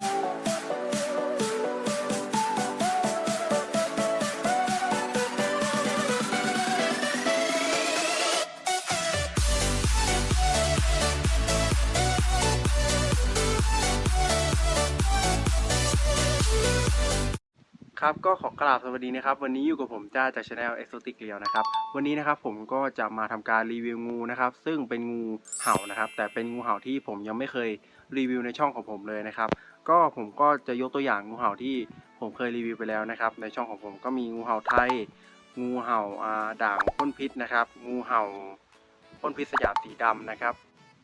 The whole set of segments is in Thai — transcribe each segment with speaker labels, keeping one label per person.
Speaker 1: ครับก็ขอกราบสวัสดีนะครับ วันนี้อยู่กับผมจ้าจากช anel Exotic เรียวนะครับ วันนี้นะครับผมก็จะมาทำการรีวิวงูนะครับ ซึ่งเป็นงูเห่านะครับ แต่เป็นงูเห่าที่ผมยังไม่เคยรีวิวในช่องของผมเลยนะครับ ก็ผมก็จะยกตัวอย่างงูเห่าที่ผมเคยรีวิวไปแล้วนะครับ ในช่องของผมก็มีงูเห่าไทย งูเห่าอาด่างพ่นพิษนะครับ งูเห่าพ่นพิษสยามสีดำนะครับ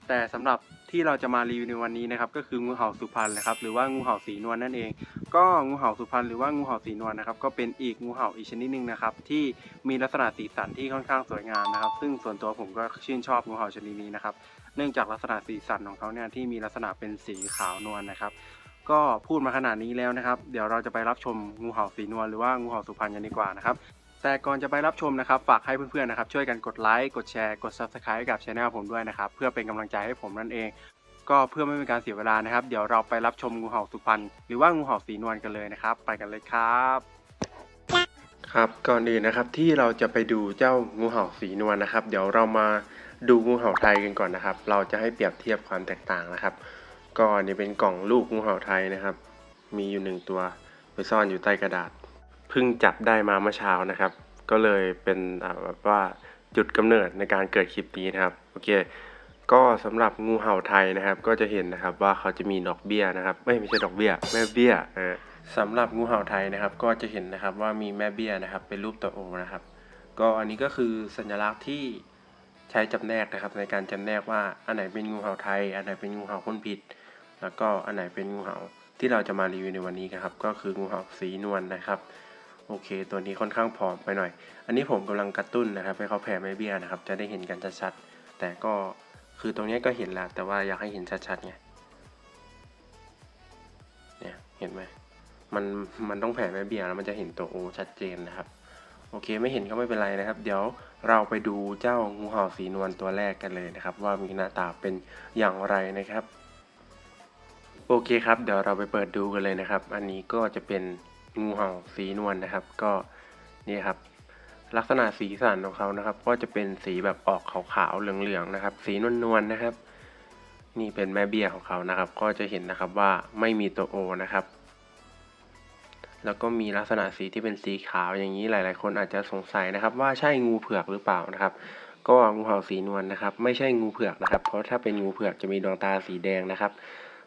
Speaker 1: แต่สำหรับที่เราจะมารีวิวในวันนี้นะครับ ก็คืองูเห่าสุพรรณนะครับ หรือว่างูเห่าสีนวลนั่นเอง ก็งูเห่าสุพรรณหรือว่างูเห่าสีนวลนะครับ ก็เป็นอีกงูเห่าอีกชนิดหนึ่งนะครับ ที่มีลักษณะสีสันที่ค่อนข้างสวยงามนะครับ ซึ่งส่วนตัวผมก็ชื่นชอบงูเห่าชนิดนี้นะครับ เนื่องจากลักษณะสีสันของเขาเนี่ยที่มีลักษณะเป็นสีขาวนวลนะครับ ก็พูดมาขนาดนี้แล้วนะครับ เดี๋ยวเราจะไปรับชมงูเห่าสีนวลหรือว่างูเห่าสุพรรณกันดีกว่านะครับแต่ก่อนจะไปรับชมนะครับ ฝากให้เพื่อนๆนะครับช่วยกันกดไลค์กดแชร์กด subscribe กับช anel ผมด้วยนะครับ เพื่อเป็นกำลังใจให้ผมนั่นเอง ก็เพื่อไม่เป็นการเสียเวลานะครับ เดี๋ยวเราไปรับชมงูเห่าสุพรรณหรือว่างูเห่าสีนวลกันเลยนะครับ ไปกันเลยครับครับก่อนอื่นนะครับที่เราจะไปดูเจ้างูเห่าสีนวลนะครับ เดี๋ยวเรามาดูงูเห่าไทยกันก่อนนะครับ เราจะให้เปรียบเทียบความแตกต่างนะครับ ก็อันนี้เป็นกล่องลูกงูเห่าไทยนะครับ มีอยู่หนึ่งตัวไปซ่อนอยู่ใต้กระดาษเพิ่งจับได้มาเมื่อเช้านะครับ ก็เลยเป็นแบบว่าจุดกำเนิดในการเกิดคลิปนี้นะครับโอเค ก็สำหรับงูเห่าไทยนะครับ ก็จะเห็นนะครับว่าเขาจะมีดอกเบี้ยนะครับไม่ไม่ใช่ดอกเบี้ยแม่เบี้ยเออสำหรับงูเห่าไทยนะครับ ก็จะเห็นนะครับว่ามีแม่เบี้ยนะครับ เป็นรูปตัวโอนะครับ ก็อันนี้ก็คือสัญลักษณ์ที่ใช้จำแนกนะครับ ในการจำแนกว่าอันไหนเป็นงูเห่าไทย อันไหนเป็นงูเห่าพ่นพิษ แล้วก็อันไหนเป็นงูเห่าที่เราจะมารีวิวในวันนี้นะครับ ก็คืองูเห่าสีนวลนะครับ โอเค ตัวนี้ค่อนข้างผอมไปหน่อย อันนี้ผมกำลังกระตุ้นนะครับให้เขาแผ่แม่เบี้ยนะครับ จะได้เห็นกันชัดๆแต่ก็คือตรงนี้ก็เห็นแล้วแต่ว่าอยากให้เห็นชัดๆไงเนี่ยเห็นไหมมันมันต้องแผ่แม่เบี้ยแล้วมันจะเห็นตัวโอชัดเจนนะครับ โอเคไม่เห็นก็ไม่เป็นไรนะครับ เดี๋ยวเราไปดูเจ้างูเห่าสีนวลตัวแรกกันเลยนะครับ ว่ามีหน้าตาเป็นอย่างไรนะครับ โอเคครับ เดี๋ยวเราไปเปิดดูกันเลยนะครับ อันนี้ก็จะเป็นงูเห่าสีนวลนะครับ ก็นี่ครับ ลักษณะสีสันของเขานะครับ ก็จะเป็นสีแบบออกขาวๆเหลืองๆนะครับ สีนวลๆนะครับ นี่เป็นแม่เบี้ยของเขานะครับ ก็จะเห็นนะครับว่าไม่มีตัวโอนะครับ แล้วก็มีลักษณะสีที่เป็นสีขาวอย่างนี้หลาย ๆ คนอาจจะสงสัยนะครับ ว่าใช่งูเผือกหรือเปล่านะครับ ก็งูเห่าสีนวลนะครับ ไม่ใช่งูเผือกนะครับ เพราะถ้าเป็นงูเผือกจะมีดวงตาสีแดงนะครับ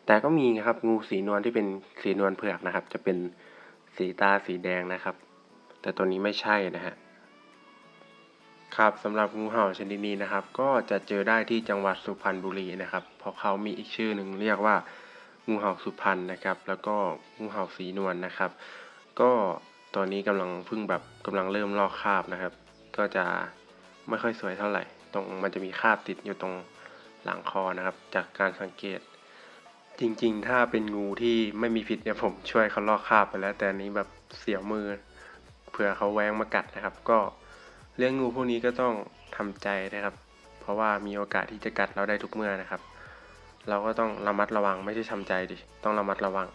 Speaker 1: แต่ก็มีนะครับงูสีนวลที่เป็นสีนวลเผือกนะครับ จะเป็นสีตาสีแดงนะครับ แต่ตัวนี้ไม่ใช่นะฮะครับสำหรับงูเห่าชนิดนี้นะครับ ก็จะเจอได้ที่จังหวัดสุพรรณบุรีนะครับ เพราะเขามีอีกชื่อหนึ่งเรียกว่างูเห่าสุพรรณนะครับ แล้วก็งูเห่าสีนวลนะครับ ก็ตอนนี้กำลังพิ่งแบบกำลังเริ่มลอกคราบนะครับ ก็จะไม่ค่อยสวยเท่าไหร่ ตรงมันจะมีคราบติดอยู่ตรงหลังคอนะครับ จากการสังเกต จริง ๆ ถ้าเป็นงูที่ไม่มีพิษเนี่ยผมช่วยเขาลอกคราบไปแล้ว แต่อันนี้แบบเสียวมือเผื่อเขาแว้งมากัดนะครับ ก็เรื่องงูพวกนี้ก็ต้องทำใจนะครับ เพราะว่ามีโอกาสที่จะกัดเราได้ทุกเมื่อนะครับ เราก็ต้องระมัดระวังไม่ใช่ทำใจดิต้องระมัดระวัง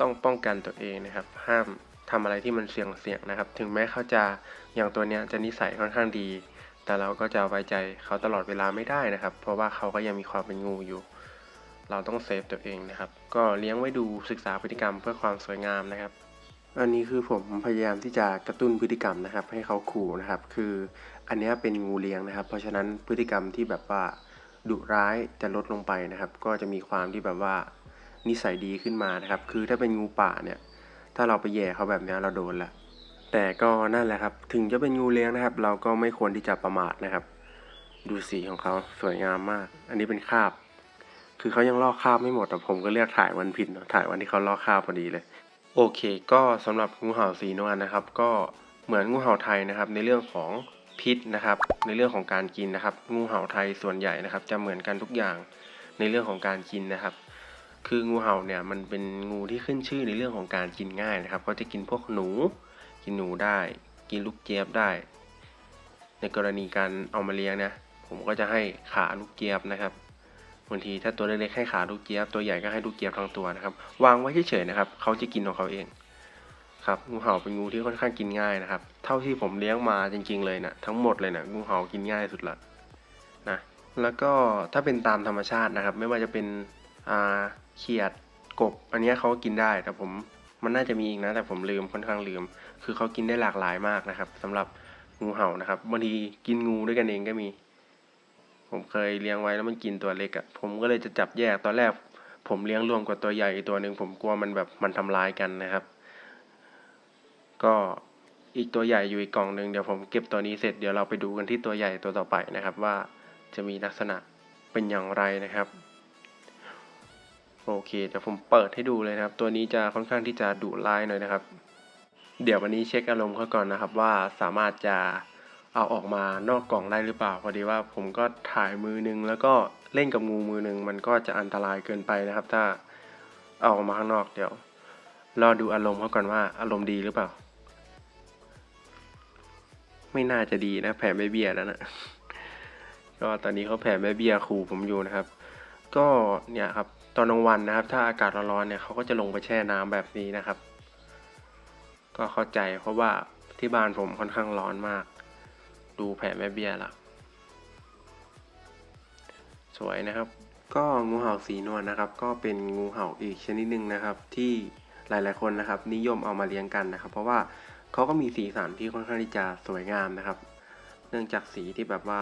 Speaker 1: ต้องป้องกันตัวเองนะครับ ห้ามทำอะไรที่มันเสี่ยงเสี่ยงนะครับ ถึงแม้เขาจะอย่างตัวเนี้ยจะนิสัยค่อนข้างดี แต่เราก็จะไว้ใจเขาตลอดเวลาไม่ได้นะครับ เพราะว่าเขาก็ยังมีความเป็นงูอยู่ เราต้องเซฟตัวเองนะครับ ก็เลี้ยงไว้ดูศึกษาพฤติกรรมเพื่อความสวยงามนะครับ อันนี้คือผมพยายามที่จะกระตุ้นพฤติกรรมนะครับ ให้เขาขู่นะครับ คืออันนี้เป็นงูเลี้ยงนะครับ เพราะฉะนั้นพฤติกรรมที่แบบว่าดุร้ายจะลดลงไปนะครับ ก็จะมีความที่แบบว่านิสัยดีขึ้นมานะครับ คือถ้าเป็นงูป่าเนี่ย ถ้าเราไปแย่เขาแบบนี้เราโดนละ แต่ก็นั่นแหละครับ ถึงจะเป็นงูเลี้ยงนะครับ เราก็ไม่ควรที่จะประมาทนะครับ ดูสีของเขาสวยงามมาก อันนี้เป็นคาบ คือเขายังลอกคาบไม่หมดแต่ผมก็เลือกถ่ายวันผิดถ่ายวันที่เขาลอกคาบพอดีเลย โอเค ก็สำหรับงูเห่าสีนวลนะครับ ก็เหมือนงูเห่าไทยนะครับ ในเรื่องของพิษนะครับ ในเรื่องของการกินนะครับ งูเห่าไทยส่วนใหญ่นะครับ จะเหมือนกันทุกอย่างในเรื่องของการกินนะครับ คืองูเห่าเนี่ยมันเป็นงูที่ขึ้นชื่อในเรื่องของการกินง่ายนะครับก็จะกินพวกหนู กินหนูได้ กินลูกเจี๊ยบได้ ในกรณีการเอามาเลี้ยงนะผมก็จะให้ขาลูกเจี๊ยบนะครับ บางทีถ้าตัวเล็กๆให้ขาลูกเจี๊ยบตัวใหญ่ก็ให้ลูกเจี๊ยบทั้งตัวนะครับ วางไว้เฉยๆนะครับเขาจะกินของเขาเองครับงูเห่าเป็นงูที่ค่อนข้างกินง่ายนะครับ เท่าที่ผมเลี้ยงมาจริง ๆ เลยนะทั้งหมดเลยนะงูเห่ากินง่ายสุดละนะแล้วก็ถ้าเป็นตามธรรมชาตินะครับ ไม่ว่าจะเป็นอ่าเขียดกบ อันนี้เขาก็กินได้แต่ผมมันน่าจะมีอีกนะ แต่ผมลืมค่อนข้างลืม คือเขากินได้หลากหลายมากนะครับสำหรับงูเห่านะครับบางทีกินงูด้วยกันเองก็มี ผมเคยเลี้ยงไว้แล้วมันกินตัวเล็กอะ่ะผมก็เลยจะจับแยกตอนแรก ผมเลี้ยงรวมกับตัวใหญ่อีกตัวหนึ่งผมกลัวมันแบบมันทำร้ายกันนะครับ ก็อีกตัวใหญ่อยู่อีกกล่องหนึ่งเดี๋ยวผมเก็บตัวนี้เสร็จเดี๋ยวเราไปดูกันที่ตัวใหญ่ตัวต่อไปนะครับ ว่าจะมีลักษณะเป็นอย่างไรนะครับโอเคเดี๋ยวผมเปิดให้ดูเลยนะครับ ตัวนี้จะค่อนข้างที่จะดุร้ายหน่อยนะครับ เดี๋ยววันนี้เช็คอารมณ์เขาก่อนนะครับ ว่าสามารถจะ เอาออกมานอกกล่องได้หรือเปล่า พอดีว่าผมก็ถ่ายมือนึง แล้วก็เล่นกับงูมือนึง มันก็จะอันตรายเกินไปนะครับ ถ้าเอาออกมาข้างนอกเดี๋ยวรอดูอารมณ์เขาก่อนว่าอารมณ์ดีหรือเปล่า ไม่น่าจะดีนะ แผ่ไม่เบี้ยแล้วนะก็ตอนนี้เขาแผ่แม่เบี้ยขู่ผมอยู่นะครับ ก็เนี่ยครับตอนกลางวันนะครับ ถ้าอากาศร้อนๆเนี่ยเขาก็จะลงไปแช่น้ำแบบนี้นะครับ ก็เข้าใจเพราะว่าที่บ้านผมค่อนข้างร้อนมาก ดูแผ่แม่เบี้ยละสวยนะครับ ก็งูเห่าสีนวลนะครับ ก็เป็นงูเห่าอีกชนิดหนึ่งนะครับ ที่หลายๆคนนะครับ นิยมเอามาเลี้ยงกันนะครับ เพราะว่าเขาก็มีสีสันที่ค่อนข้างที่จะสวยงามนะครับ เนื่องจากสีที่แบบว่า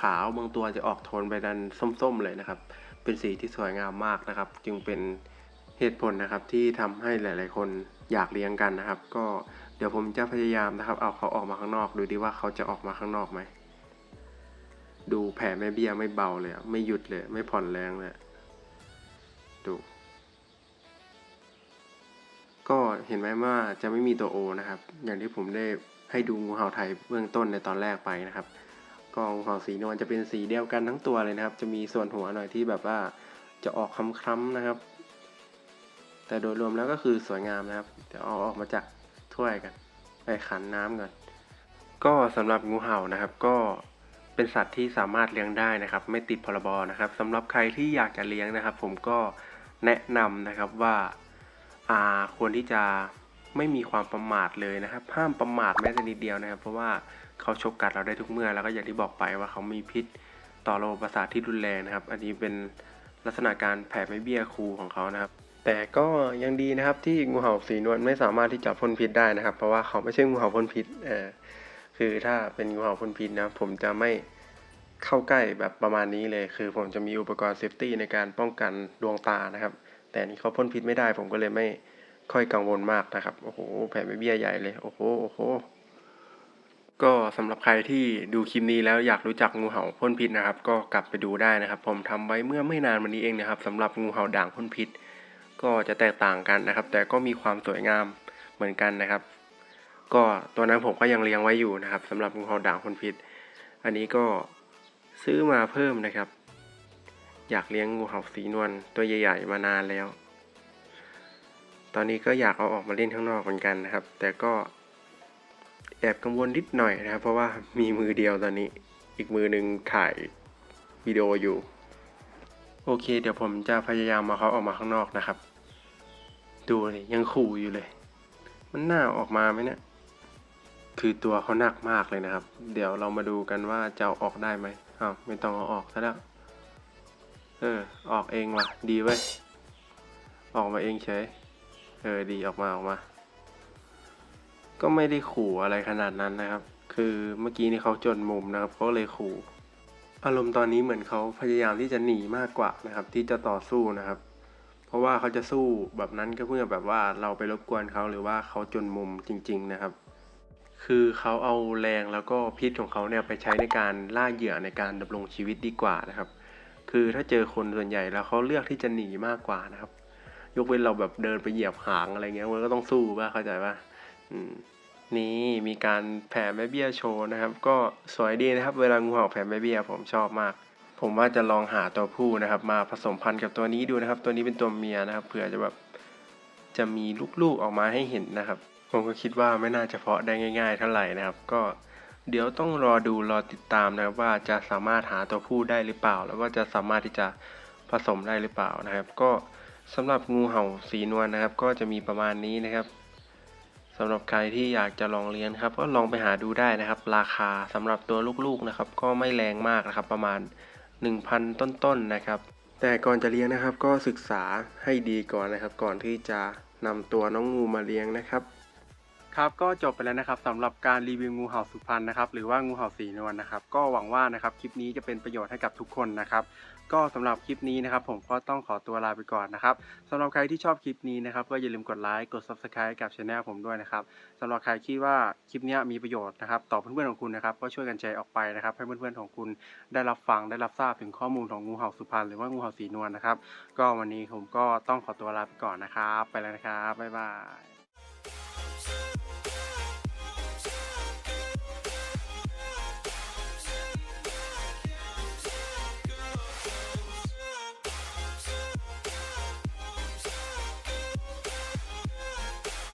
Speaker 1: ขาวๆบางตัวจะออกโทนไปดันส้มๆเลยนะครับ เป็นสีที่สวยงามมากนะครับ จึงเป็นเหตุผลนะครับที่ทำให้หลาย ๆ คนอยากเลี้ยงกันนะครับ ก็ เดี๋ยวผมจะพยายามนะครับ เอาเขาออกมาข้างนอกดูดิว่าเขาจะออกมาข้างนอกไหม ดูแผลไม่เบี้ยไม่เบาเลย ไม่หยุดเลย ไม่ผ่อนแรงเลย ดู ก็เห็นไหมว่าจะไม่มีตัวโอนะครับ อย่างที่ผมได้ให้ดูงูเห่าไทยเบื้องต้นในตอนแรกไปนะครับก็งูเห่าสีนวลจะเป็นสีเดียวกันทั้งตัวเลยนะครับ จะมีส่วนหัวหน่อยที่แบบว่าจะออกคล้ำๆนะครับ แต่โดยรวมแล้วก็คือสวยงามนะครับเดี๋ยวเอาออกมาจาก ถ้วยกัน ไปขันน้ำก่อน ก็สำหรับงูเห่านะครับ ก็เป็นสัตว์ที่สามารถเลี้ยงได้นะครับ ไม่ติดพรบนะครับสำหรับใครที่อยากจะเลี้ยงนะครับ ผมก็แนะนำนะครับว่าอาควรที่จะไม่มีความประมาทเลยนะครับ ห้ามประมาทแม้แต่นิดเดียวนะครับ เพราะว่าเขาฉกกัดเราได้ทุกเมื่อ แล้วก็อย่างที่บอกไปว่าเขามีพิษต่อระบบประสาทที่รุนแรงนะครับ อันนี้เป็นลักษณะการแผ่ไม่เบี้ยครูของเขานะครับ แต่ก็ยังดีนะครับที่งูเห่าสีนวลไม่สามารถที่จะพ่นพิษได้นะครับ เพราะว่าเขาไม่ใช่งูเห่าพ่นพิษเออคือถ้าเป็นงูเห่าพ่นพิษนะผมจะไม่เข้าใกล้แบบประมาณนี้เลย คือผมจะมีอุปกรณ์เซฟตี้ในการป้องกันดวงตานะครับ แต่นี่เขาพ่นพิษไม่ได้ผมก็เลยไม่ค่อยกังวลมากนะครับ โอ้โหแผลไม่เบี้ยใหญ่เลย โอ้โหโอ้โหก็สำหรับใครที่ดูคลิปนี้แล้วอยากรู้จักงูเห่าพ่นพิษนะครับ ก็กลับไปดูได้นะครับ ผมทำไว้เมื่อไม่นานมานี้เองนะครับสำหรับงูเห่าด่างพ่นพิษ ก็จะแตกต่างกันนะครับ แต่ก็มีความสวยงามเหมือนกันนะครับ ก็ตัวนั้นผมก็ยังเลี้ยงไว้อยู่นะครับสำหรับงูเห่าด่างพ่นพิษ อันนี้ก็ซื้อมาเพิ่มนะครับ อยากเลี้ยงงูเห่าสีนวลตัวใหญ่ๆมานานแล้ว ตอนนี้ก็อยากเอาออกมาเล่นข้างนอกเหมือนกันนะครับ แต่ก็แอบกังวลนิดหน่อยนะครับ เพราะว่ามีมือเดียวตอนนี้ อีกมือหนึ่งถ่ายวิดีโออยู่ โอเค เดี๋ยวผมจะพยายามมาเขาออกมาข้างนอกนะครับ ดูเลยยังขู่อยู่เลย มันหน่าออกมาไหมเนี่ย คือตัวเขาหนักมากเลยนะครับ เดี๋ยวเรามาดูกันว่าจะเอาออกได้ไหมอ้าวไม่ต้องเอาออกซะแล้วเออ ออกเองว่ะ ดีเว้ย ออกมาเองเฉย เออ ดีออกมาออกมา ก็ไม่ได้ขู่อะไรขนาดนั้นนะครับ คือเมื่อกี้นี่เขาจนมุมนะครับเขาเลยขู่ อารมณ์ตอนนี้เหมือนเขาพยายามที่จะหนีมากกว่านะครับ ที่จะต่อสู้นะครับ เพราะว่าเขาจะสู้แบบนั้นก็เพื่อแบบว่าเราไปรบกวนเขาหรือว่าเขาจนมุมจริง ๆนะครับ คือเขาเอาแรงแล้วก็พิษของเขาเนี่ยไปใช้ในการล่าเหยื่อในการดำรงชีวิตดีกว่านะครับ คือถ้าเจอคนส่วนใหญ่แล้วเขาเลือกที่จะหนีมากกว่านะครับ ยกเว้นเราแบบเดินไปเหยียบหางอะไรเงี้ยมันก็ต้องสู้ป่ะเข้าใจป่ะอืม นี่มีการแผ่แม่เบี้ยโชว์นะครับ ก็สวยดีนะครับ เวลางูเห่าแผ่แม่เบี้ยผมชอบมาก ผมว่าจะลองหาตัวผู้นะครับ มาผสมพันธุ์กับตัวนี้ดูนะครับ ตัวนี้เป็นตัวเมียนะครับเผื่อจะแบบจะมีลูกๆออกมาให้เห็นนะครับ ผมก็คิดว่าไม่น่าจะเพาะได้ง่าย ๆ เท่าไหร่นะครับ ก็เดี๋ยวต้องรอดูรอติดตามนะครับว่าจะสามารถหาตัวผู้ได้หรือเปล่า แล้วก็จะสามารถที่จะผสมได้หรือเปล่านะครับ ก็สำหรับงูเห่าสีนวลนะครับ ก็จะมีประมาณนี้นะครับ สำหรับใครที่อยากจะลองเลี้ยงนครับ ก็ลองไปหาดูได้นะครับ ราคาสำหรับตัวลูกๆนะครับ ก็ไม่แรงมากนะครับ ประมาณ 1,000 ต้นๆนะครับ แต่ก่อนจะเลี้ยงนะครับ ก็ศึกษาให้ดีก่อนนะครับ ก่อนที่จะนำตัวน้องงูมาเลี้ยงนะครับ ครับก็จบไปแล้วนะครับสำหรับการรีวิวงูเห่าสุพรรณนะครับหรือว่างูเห่าสีนวลนะครับก็หวังว่านะครับคลิปนี้จะเป็นประโยชน์ให้กับทุกคนนะครับก็สำหรับคลิปนี้นะครับผมก็ต้องขอตัวลาไปก่อนนะครับสำหรับใครที่ชอบคลิปนี้นะครับก็อย่าลืมกดไลค์กด subscribe กับช anel ผมด้วยนะครับสำหรับใครคิดว่าคลิปนี้มีประโยชน์นะครับต่อเพื่อนๆของคุณนะครับก็ช่วยกันแชร์ออกไปนะครับให้เพื่อนๆของคุณได้รับฟังได้รับทราบถึงข้อมูลของงูเห่าสุพรรณหรือว่างูเห่าสีนวลนะครับก็วันนี้ผมก็ต้องขอตัวลาไปก่อนนะครับ ไปแล้วนะครับบ๊ายบาย